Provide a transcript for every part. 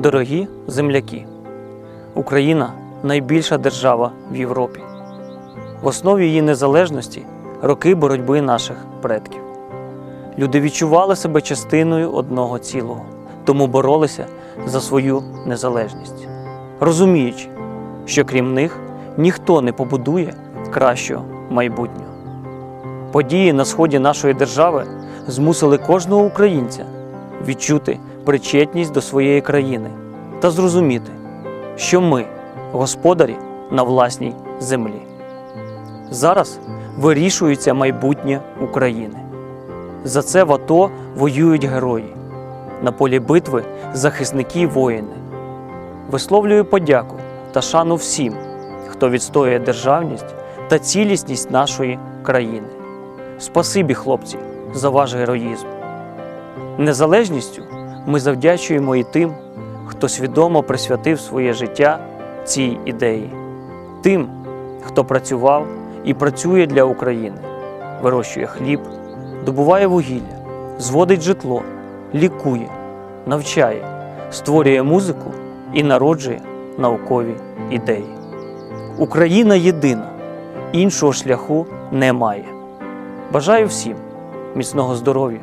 Дорогі земляки, Україна найбільша держава в Європі. В основі її незалежності роки боротьби наших предків. Люди відчували себе частиною одного цілого, тому боролися за свою незалежність, розуміючи, що крім них ніхто не побудує кращого майбутнього. Події на сході нашої держави змусили кожного українця відчути причетність до своєї країни та зрозуміти, що ми господарі на власній землі. Зараз вирішується майбутнє України. За це в АТО воюють герої. На полі битви захисники й воїни. Висловлюю подяку та шану всім, хто відстоює державність та цілісність нашої країни. Спасибі, хлопці, за ваш героїзм. Незалежністю ми завдячуємо і тим, хто свідомо присвятив своє життя цій ідеї, тим, хто працював і працює для України, вирощує хліб, добуває вугілля, зводить житло, лікує, навчає, створює музику і народжує наукові ідеї. Україна єдина, іншого шляху немає. Бажаю всім міцного здоров'я,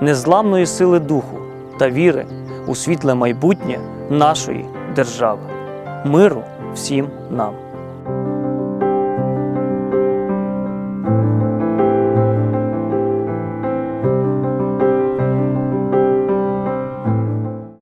незламної сили духу та віри у світле майбутнє нашої держави. Миру всім нам.